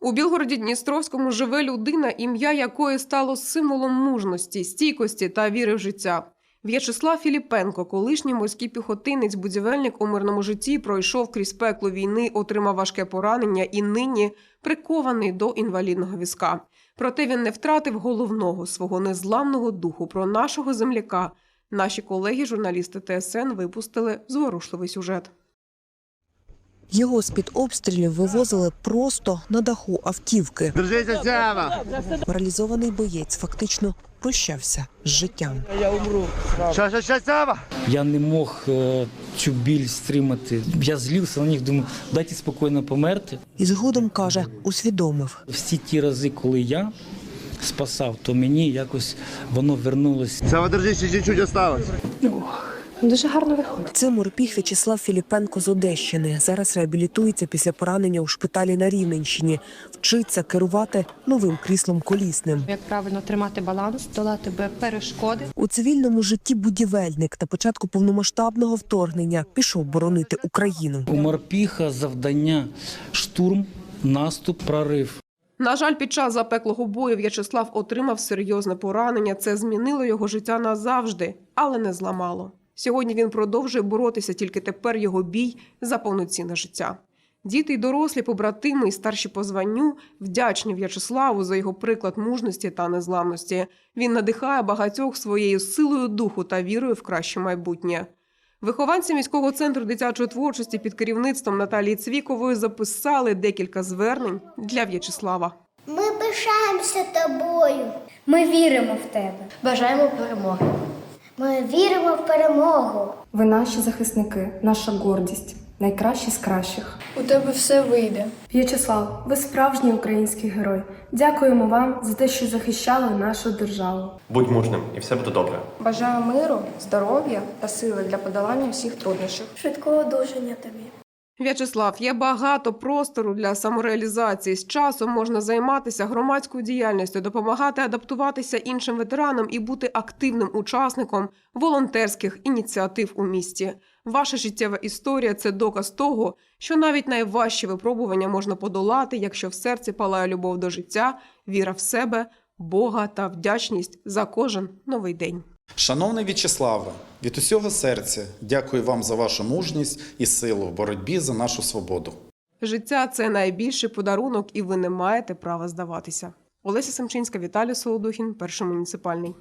У Білгороді Дністровському живе людина, ім'я якої стало символом мужності, стійкості та віри в життя. В'ячеслав Філіпенко, колишній морський піхотинець, будівельник у мирному житті, пройшов крізь пекло війни, отримав важке поранення і нині прикований до інвалідного візка. Проте він не втратив головного свого незламного духу про нашого земляка. Наші колеги, журналісти ТСН, випустили зворушливий сюжет. Його з-під обстрілів вивозили просто на даху автівки. Держися, Паралізований боєць фактично прощався з життям. Що, що, Я не мог е, цю біль стримати. Я злівся на них, думаю, дайте спокійно померти. І згодом каже, усвідомив. Всі ті рази, коли я спасав, то мені якось воно вернулося. Сява, держись, ще чуть-чуть осталось. Дуже гарно виходить. Це морпіг В'ячеслав Філіпенко з Одещини. Зараз реабілітується після поранення у шпиталі на Рівненщині. Вчиться керувати новим кріслом колісним. Як правильно тримати баланс, долати перешкоди. У цивільному житті будівельник на початку повномасштабного вторгнення пішов боронити Україну. У морпіха завдання штурм, наступ, прорив. На жаль, під час запеклого бою В'ячеслав отримав серйозне поранення. Це змінило його життя назавжди, але не зламало. Сьогодні він продовжує боротися, тільки тепер його бій за повноцінне життя. Діти й дорослі, побратими і старші по званню вдячні В'ячеславу за його приклад мужності та незламності. Він надихає багатьох своєю силою духу та вірою в краще майбутнє. Вихованці міського центру дитячої творчості під керівництвом Наталії Цвікової записали декілька звернень для В'ячеслава. Ми пишаємося тобою. Ми віримо в тебе. Бажаємо перемоги. Ми віримо в перемогу. Ви наші захисники, наша гордість, найкращі з кращих. У тебе все вийде. В'ячеслав, ви справжній український герой. Дякуємо вам за те, що захищали нашу державу. Будь мужним, і все буде добре. Бажаю миру, здоров'я та сили для подолання всіх труднощів. Швидкого одужання тобі. В'ячеслав, є багато простору для самореалізації. З часом можна займатися громадською діяльністю, допомагати адаптуватися іншим ветеранам і бути активним учасником волонтерських ініціатив у місті. Ваша життєва історія це доказ того, що навіть найважчі випробування можна подолати, якщо в серці палає любов до життя, віра в себе, Бога та вдячність за кожен новий день. Шановний В'ячеславе, від усього серця дякую вам за вашу мужність і силу в боротьбі за нашу свободу. Життя це найбільший подарунок, і ви не маєте права здаватися. Олеся Семчинська, Віталій Солодухін, перший муніципальний.